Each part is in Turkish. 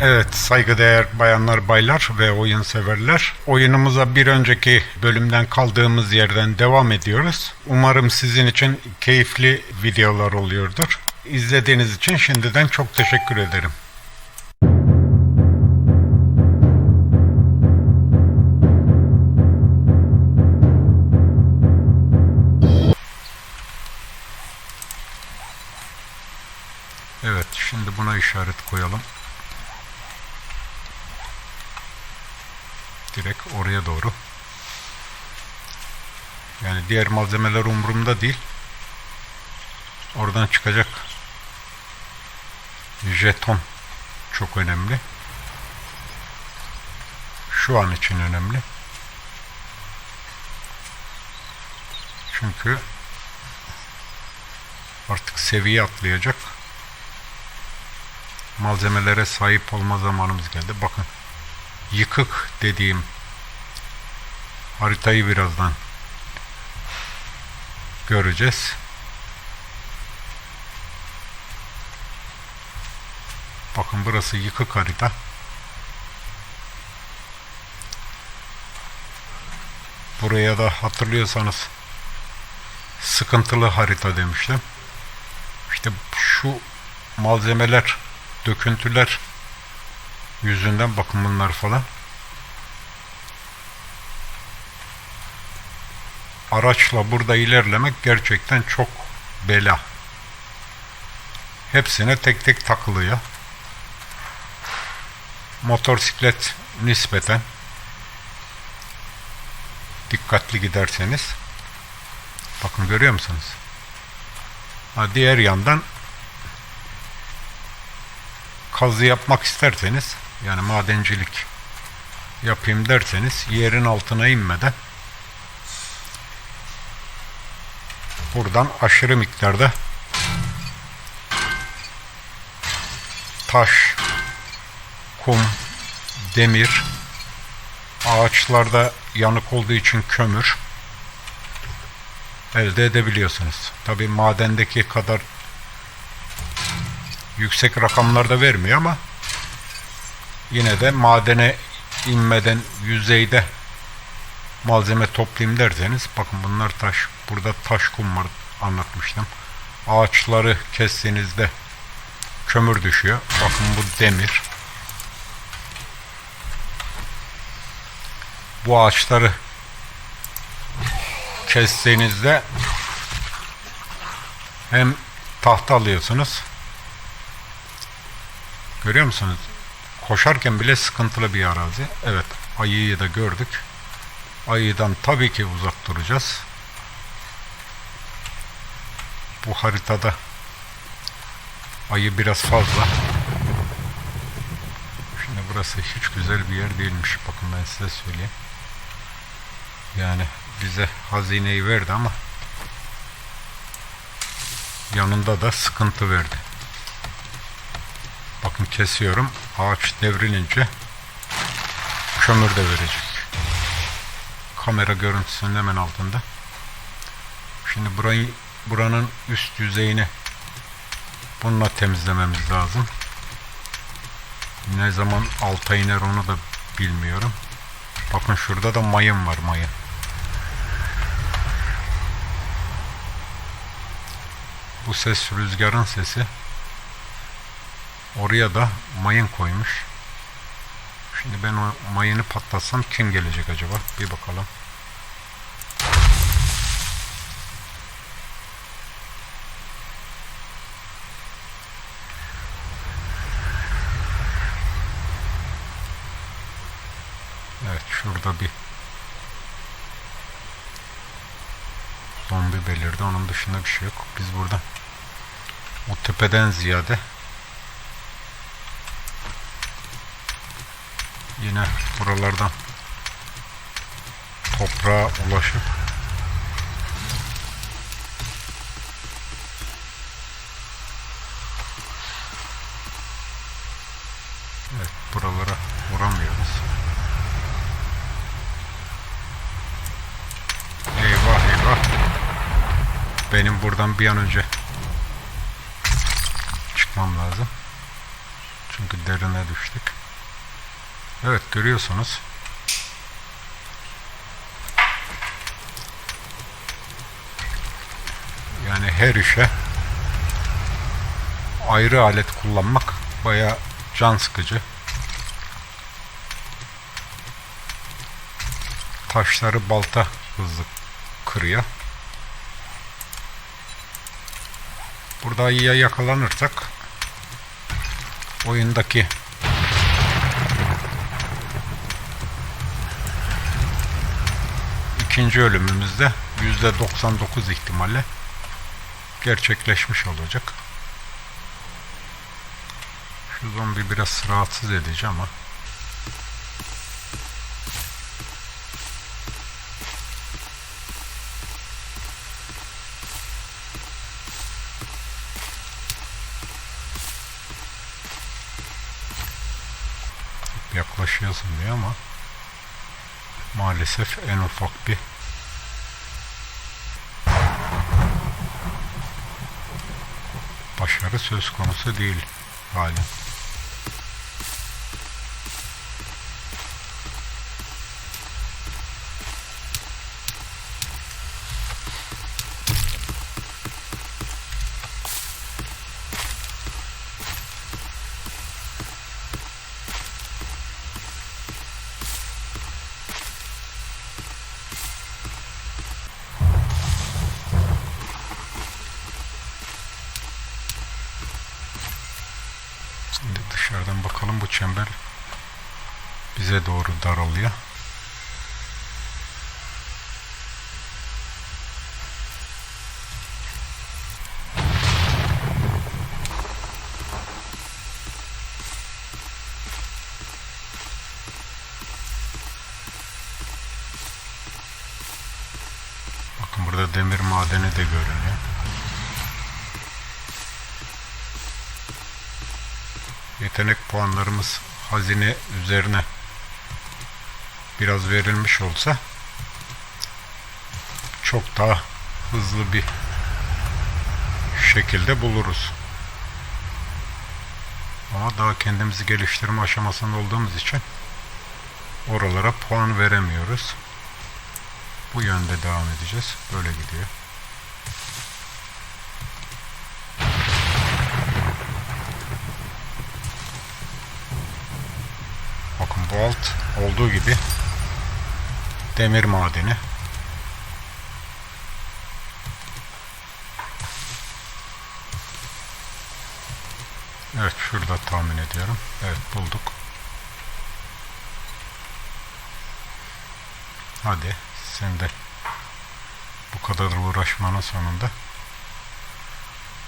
Evet saygıdeğer bayanlar baylar ve oyun severler. Oyunumuza bir önceki bölümden kaldığımız yerden devam ediyoruz. Umarım sizin için keyifli videolar oluyordur. İzlediğiniz için şimdiden çok teşekkür ederim. Evet şimdi buna işaret koyalım. Direkt oraya doğru. Yani diğer malzemeler umurumda değil. Oradan çıkacak jeton çok önemli. Şu an için önemli. Çünkü artık seviye atlayacak malzemelere sahip olma zamanımız geldi. Bakın yıkık dediğim haritayı birazdan göreceğiz. Bakın burası yıkık harita. Buraya da hatırlıyorsanız sıkıntılı harita demiştim. İşte şu malzemeler, döküntüler yüzünden bakın bunlar falan. Araçla burada ilerlemek gerçekten çok bela. Hepsine tek tek takılıyor. Motosiklet nispeten dikkatli giderseniz bakın görüyor musunuz? Ha, diğer yandan kazı yapmak isterseniz yani madencilik yapayım derseniz yerin altına inmeden buradan aşırı miktarda taş, kum, demir, ağaçlarda yanık olduğu için kömür elde edebiliyorsunuz. Tabi madendeki kadar yüksek rakamlarda vermiyor ama yine de madene inmeden yüzeyde malzeme toplayayım derseniz bakın bunlar taş. Burada taş kum var anlatmıştım. Ağaçları kestiğinizde kömür düşüyor. Bakın bu demir. Bu ağaçları kestiğinizde hem tahta alıyorsunuz Görüyor musunuz? Koşarken bile sıkıntılı bir arazi. Evet, ayıyı da gördük. Ayıdan tabii ki uzak duracağız. Bu haritada ayı biraz fazla. Şimdi burası hiç güzel bir yer değilmiş. Bakın ben size söyleyeyim. Yani bize hazineyi verdi ama yanında da sıkıntı verdi. Kesiyorum. Ağaç devrilince kömür de verecek. Kamera görüntüsünün hemen altında. Şimdi burayı buranın üst yüzeyini bununla temizlememiz lazım. Ne zaman alta iner onu da bilmiyorum. Bakın şurada da mayın var mayın. Bu ses rüzgarın sesi. Oraya da mayın koymuş. Şimdi ben o mayını patlatsam kim gelecek acaba? Bir bakalım. Evet şurada bir zombi belirdi. Onun dışında bir şey yok. Biz burada o tepeden ziyade yine buralardan toprağa ulaşıp Evet buralara vuramıyoruz. Eyvah eyvah. Benim buradan bir an önce çıkmam lazım. Çünkü derine düştük. Evet görüyorsunuz. Yani her işe ayrı alet kullanmak baya can sıkıcı. Taşları balta hızlı kırıyor. Burada ya yakalanırsak oyundaki ikinci ölümümüzde %99 ihtimalle gerçekleşmiş olacak. Şu zombi biraz rahatsız edici ama yaklaşıyorsun diyor ama maalesef en ufak bir başarı söz konusu değil hali. Şimdi dışarıdan bakalım bu çember bize doğru daralıyor. Bakın burada demir madeni de görünüyor. Yetenek puanlarımız hazine üzerine biraz verilmiş olsa çok daha hızlı bir şekilde buluruz. Ama daha kendimizi geliştirme aşamasında olduğumuz için oralara puan veremiyoruz. Bu yönde devam edeceğiz. Böyle gidiyor. Bakın bu alt olduğu gibi demir madeni. Evet şurada tahmin ediyorum. Evet bulduk. Hadi sen de bu kadar uğraşmanın sonunda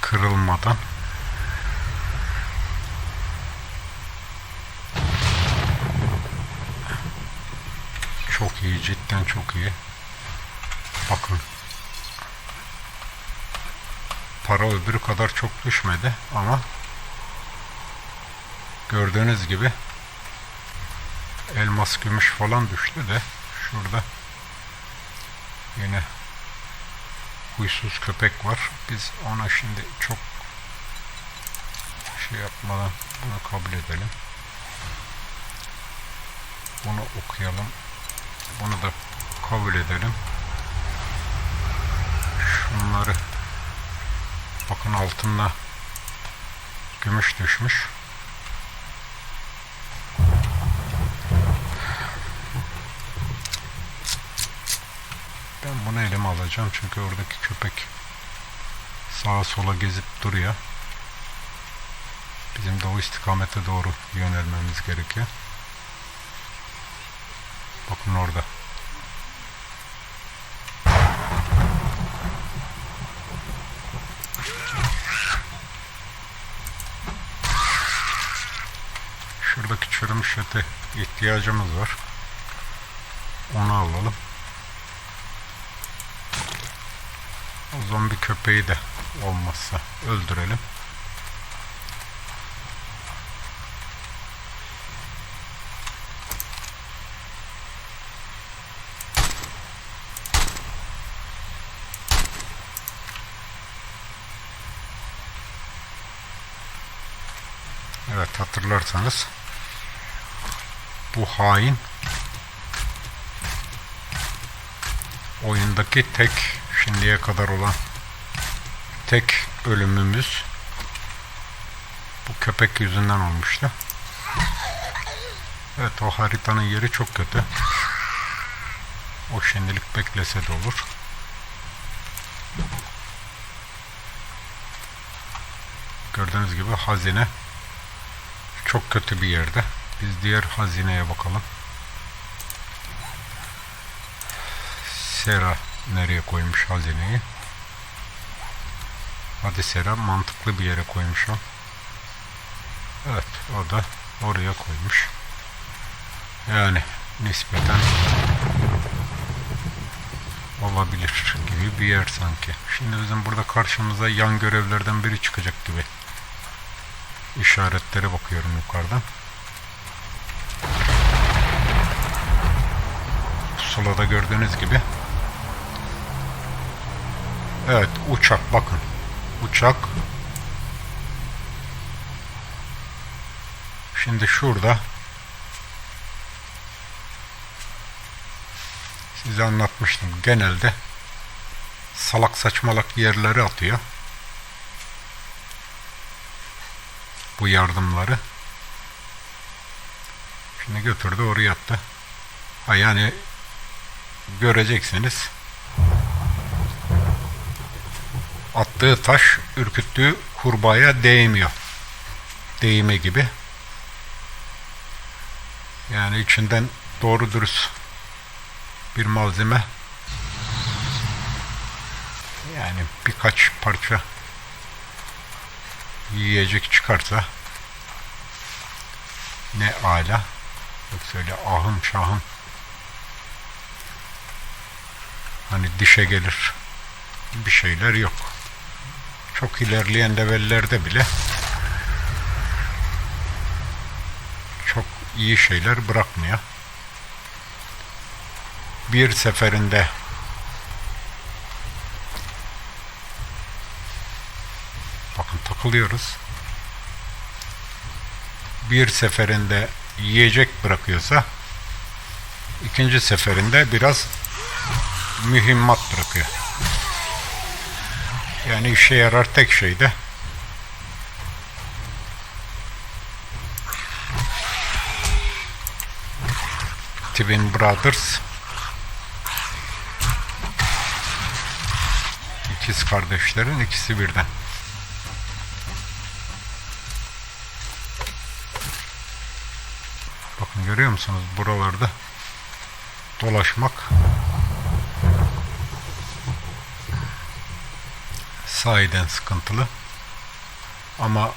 kırılmadan Çok cidden çok iyi. Bakın. Para öbürü kadar çok düşmedi ama gördüğünüz gibi elmas gümüş falan düştü de şurada yine huysuz köpek var. Biz ona şimdi çok şey yapmadan bunu kabul edelim. Bunu okuyalım. Bunu da kabul edelim. Şunları bakın altında gümüş düşmüş. Ben bunu elime alacağım çünkü oradaki köpek sağa sola gezip duruyor. Bizim de o istikamete doğru yönelmemiz gerekiyor. Bakın orada. Şuradaki çürümüş ete ihtiyacımız var. Onu alalım. O zombi köpeği de olmazsa öldürelim. Evet hatırlarsanız bu hain oyundaki tek şimdiye kadar olan tek ölümümüz bu köpek yüzünden olmuştu. Evet o haritanın yeri çok kötü. O şimdilik beklese de olur. Gördüğünüz gibi hazine çok kötü bir yerde. Biz diğer hazineye bakalım. Sera nereye koymuş hazineyi? Hadi Sera mantıklı bir yere koymuş o. Evet o da oraya koymuş. Yani nispeten olabilir gibi bir yer sanki. Şimdi bizim burada karşımıza yan görevlerden biri çıkacak gibi. İşaretlere bakıyorum yukarıdan. Pusulada gördüğünüz gibi. Evet uçak bakın. Uçak. Şimdi şurada size anlatmıştım. Genelde salak saçmalak yerleri atıyor. Bu yardımları. Şimdi götürdü oraya attı. Ha yani göreceksiniz. Attığı taş ürküttüğü kurbağaya değmiyor. Değme gibi. Yani içinden doğru dürüst bir malzeme yani birkaç parça yiyecek çıkarsa ne ala yoksa öyle ahım şahım. Hani dişe gelir bir şeyler yok. Çok ilerleyen levellerde bile çok iyi şeyler bırakmıyor. Bir seferinde bakın takılıyoruz bir seferinde yiyecek bırakıyorsa ikinci seferinde biraz mühimmat bırakıyor. Yani işe yarar tek şey de Twin Brothers ikiz kardeşlerin ikisi birden. Bakın görüyor musunuz buralarda dolaşmak sahiden sıkıntılı. Ama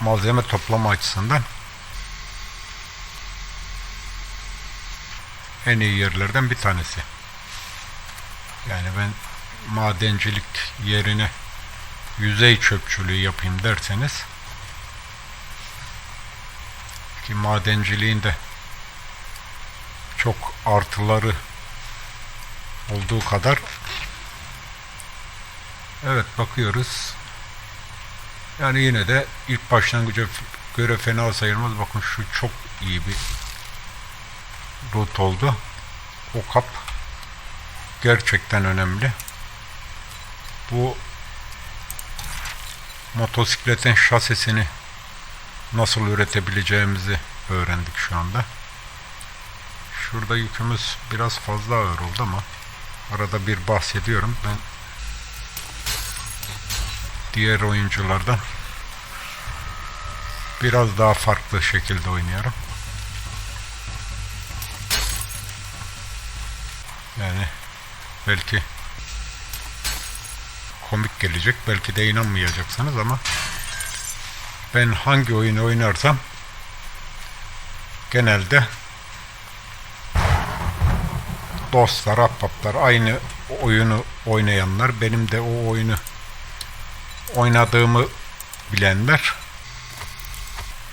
malzeme toplama açısından en iyi yerlerden bir tanesi. Yani ben madencilik yerine yüzey çöpçülüğü yapayım derseniz ki madenciliğin de çok artıları olduğu kadar. Evet bakıyoruz. Yani yine de ilk başlangıca göre fena sayılmaz. Bakın şu çok iyi bir rut oldu. O kap gerçekten önemli. Bu motosikletin şasisini nasıl üretebileceğimizi öğrendik şu anda. Şurada yükümüz biraz fazla ağır oldu ama arada bir bahsediyorum. Ben diğer oyunculardan biraz daha farklı şekilde oynuyorum. Yani belki komik gelecek. Belki de inanmayacaksınız ama ben hangi oyunu oynarsam genelde dostlar, ahbaplar, aynı oyunu oynayanlar, benim de o oyunu oynadığımı bilenler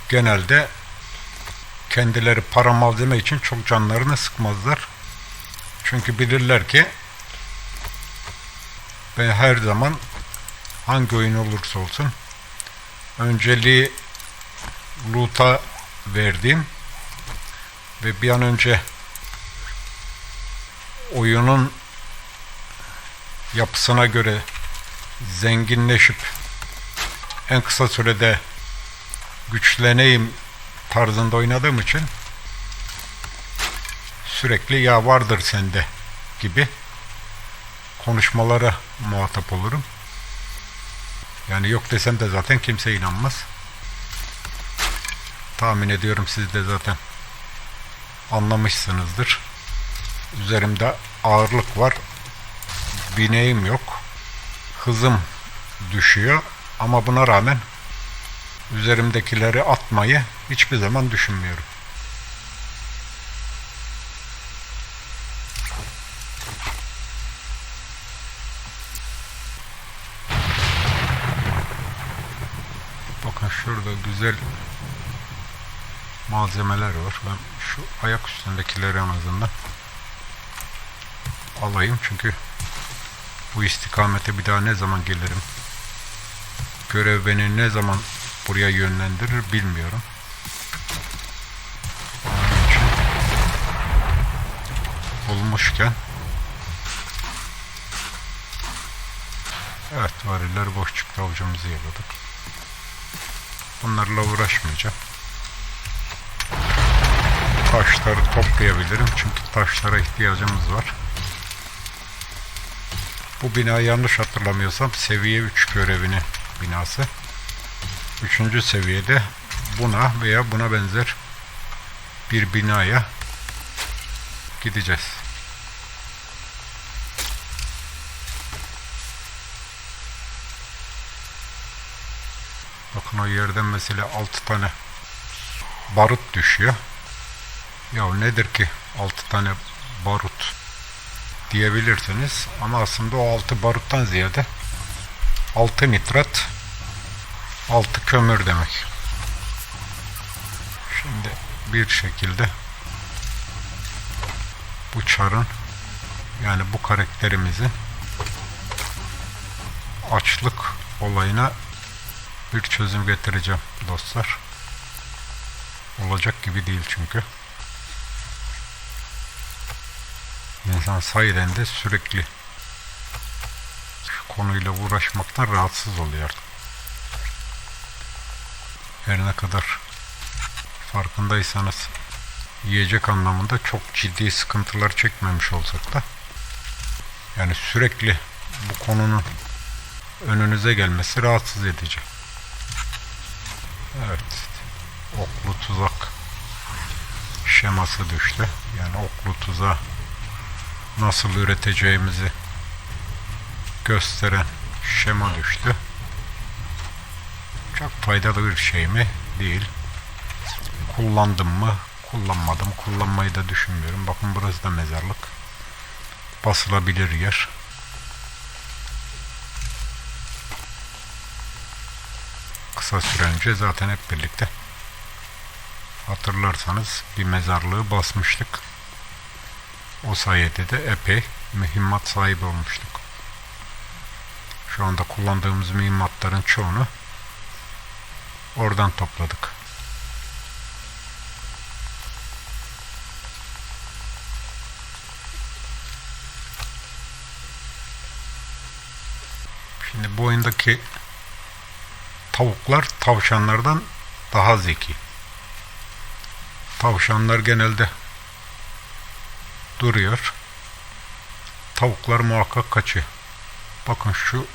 genelde kendileri para malzeme için çok canlarını sıkmazlar. Çünkü bilirler ki ben her zaman hangi oyun olursa olsun önceliği loot'a verdiğim ve bir an önce oyunun yapısına göre zenginleşip en kısa sürede güçleneyim tarzında oynadığım için sürekli ya vardır sende gibi konuşmalara muhatap olurum. Yani yok desem de zaten kimse inanmaz. Tahmin ediyorum siz de zaten anlamışsınızdır. Üzerimde ağırlık var. Bineğim yok. Hızım düşüyor ama buna rağmen üzerimdekileri atmayı hiçbir zaman düşünmüyorum. Bakın şurada güzel malzemeler var. Ben şu ayak üstündekileri en azından alayım çünkü bu istikamete bir daha ne zaman gelirim görev beni ne zaman buraya yönlendirir bilmiyorum. Onun için Evet variller boş çıktı avucumuzu yaladık. Bunlarla uğraşmayacağım. Taşları toplayabilirim çünkü taşlara ihtiyacımız var. Bu bina yanlış hatırlamıyorsam seviye 3 görevini binası. Üçüncü seviyede buna veya buna benzer bir binaya gideceğiz. O yerden mesela 6 tane barut düşüyor. Ya nedir ki 6 tane barut diyebilirsiniz ama aslında o 6 baruttan ziyade 6 nitrat 6 kömür demek. Şimdi bir şekilde bu çarın yani bu karakterimizin açlık olayına bir çözüm getireceğim dostlar. Olacak gibi değil çünkü. İnsan sayeden de sürekli konuyla uğraşmaktan rahatsız oluyor. Her ne kadar farkındaysanız yiyecek anlamında çok ciddi sıkıntılar çekmemiş olsak da yani sürekli bu konunun önünüze gelmesi rahatsız edici. Evet. Oklu tuzak şeması düştü. Yani oklu tuzağı nasıl üreteceğimizi gösteren şema düştü. Çok faydalı bir şey mi? Değil. Kullandım mı? Kullanmadım. Kullanmayı da düşünmüyorum. Bakın burası da mezarlık. Basılabilir yer. Kısa süre önce zaten hep birlikte hatırlarsanız bir mezarlığı basmıştık. O sayede de epey mühimmat sahibi olmuştuk. Şu anda kullandığımız mühimmatların çoğunu oradan topladık. Şimdi bu oyundaki tavuklar tavşanlardan daha zeki. Tavşanlar genelde duruyor. Tavuklar muhakkak kaçıyor. Bakın şu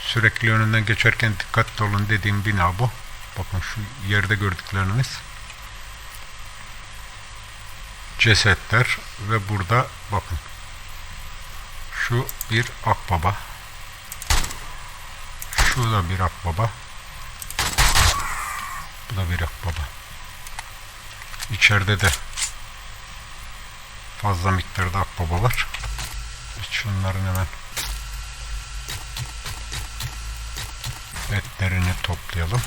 sürekli önünden geçerken dikkatli olun dediğim bina bu. Bakın şu yerde gördükleriniz cesetler ve burada bakın şu bir akbaba şu da bir akbaba bu da bir akbaba içeride de fazla miktarda akbaba var. Şunların hemen etlerini toplayalım.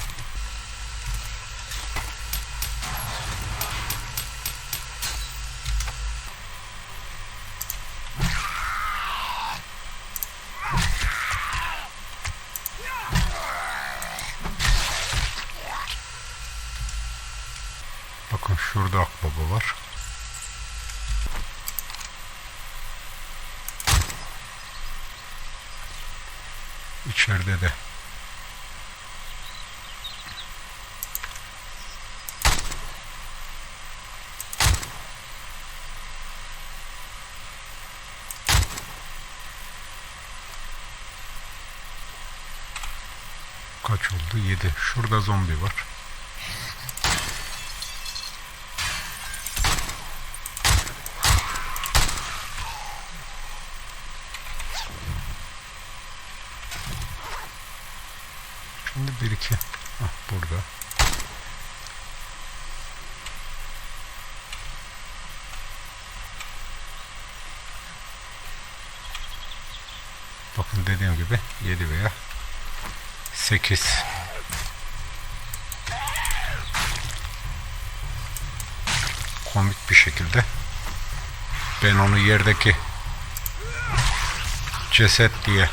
Bakın şurada akbaba var. İçeride de kaç oldu? 7. Şurada zombi var. Şimdi bir iki. Hah, burada. Bakın dediğim gibi 7 veya 8. Komik bir şekilde ben onu yerdeki ceset diye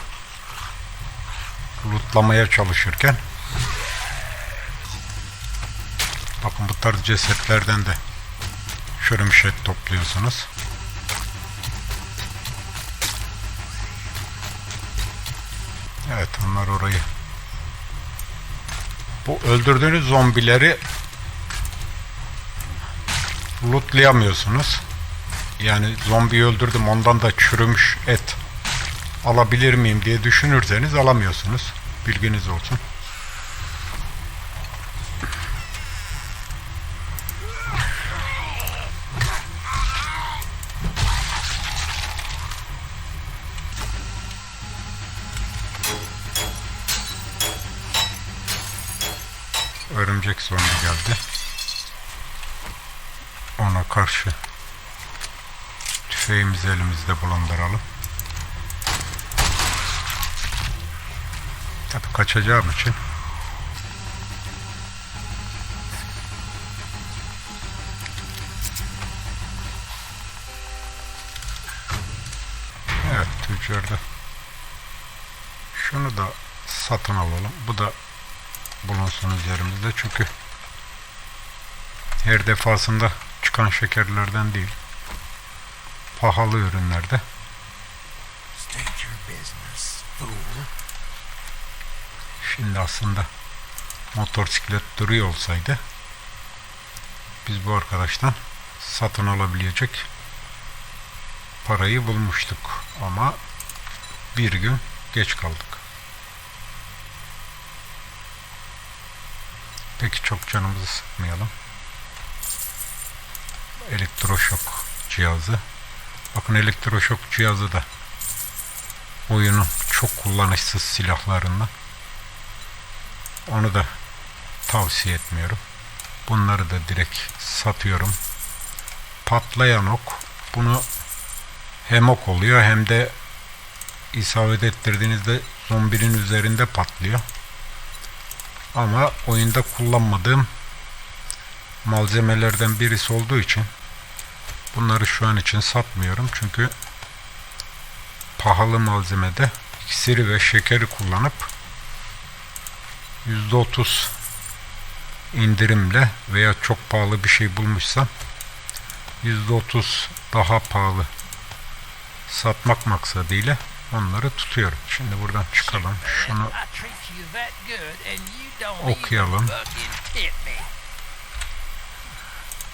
lootlamaya çalışırken bakın bu tarz cesetlerden de bir şey topluyorsunuz. Evet onlar orayı bu öldürdüğünüz zombileri lootlayamıyorsunuz. Yani zombi öldürdüm ondan da çürümüş et alabilir miyim diye düşünürseniz alamıyorsunuz. Bilginiz olsun. Tüfeğimizi elimizde bulunduralım. Tabi kaçacağım için Evet tüccarda şunu da satın alalım. Bu da bulunsun üzerimizde çünkü her defasında çıkan şekerlerden değil pahalı ürünlerde. Şimdi aslında motosiklet duruyor olsaydı biz bu arkadaştan satın alabilecek parayı bulmuştuk ama bir gün geç kaldık. Peki çok canımızı sıkmayalım. Elektroşok cihazı. Bakın elektroşok cihazı da oyunun çok kullanışsız silahlarından. Onu da tavsiye etmiyorum. Bunları da direkt satıyorum. Patlayan ok. Bunu hem ok oluyor hem de isabet ettirdiğinizde zombinin üzerinde patlıyor. Ama oyunda kullanmadığım malzemelerden birisi olduğu için bunları şu an için satmıyorum. Çünkü pahalı malzemede iksiri ve şekeri kullanıp %30 indirimle veya çok pahalı bir şey bulmuşsam %30 daha pahalı satmak maksadıyla onları tutuyorum. Şimdi buradan çıkalım. Şunu Okuyalım.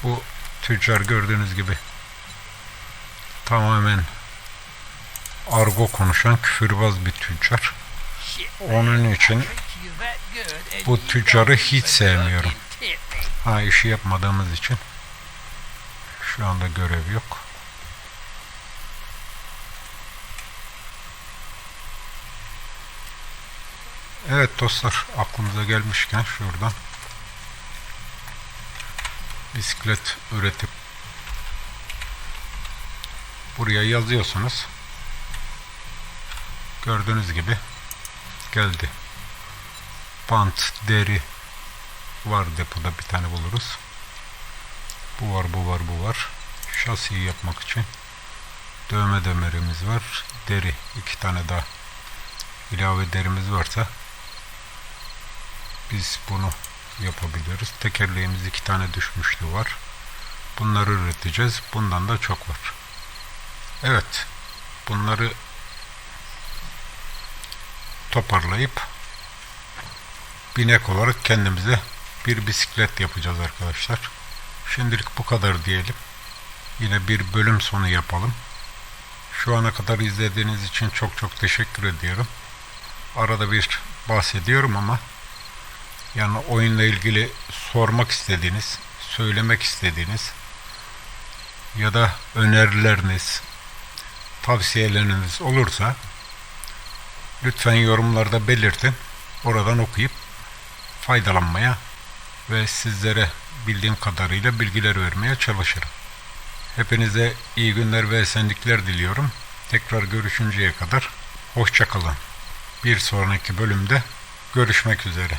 bu tüccar gördüğünüz gibi tamamen argo konuşan küfürbaz bir tüccar. Onun için bu tüccarı hiç sevmiyorum. Ha işi yapmadığımız için şu anda görev yok. Evet dostlar aklımıza gelmişken şuradan bisiklet üretip buraya yazıyorsunuz. Gördüğünüz gibi geldi. Pant, deri, var depoda bir tane buluruz. Bu var, bu var, bu var. Şasiyi yapmak için dövme demerimiz var. Deri iki tane daha ilave derimiz varsa biz bunu yapabiliyoruz. Tekerleğimiz iki tane düşmüşlü var. Bunları üreteceğiz. Bundan da çok var. Evet. Bunları toparlayıp binek olarak kendimize bir bisiklet yapacağız arkadaşlar. Şimdilik bu kadar diyelim. Yine bir bölüm sonu yapalım. Şu ana kadar izlediğiniz için çok çok teşekkür ediyorum. Arada bir bahsediyorum ama yani oyunla ilgili sormak istediğiniz, söylemek istediğiniz ya da önerileriniz, tavsiyeleriniz olursa lütfen yorumlarda belirtin. Oradan okuyup faydalanmaya ve sizlere bildiğim kadarıyla bilgiler vermeye çalışırım. Hepinize iyi günler ve esenlikler diliyorum. Tekrar görüşünceye kadar hoşçakalın. Bir sonraki bölümde görüşmek üzere.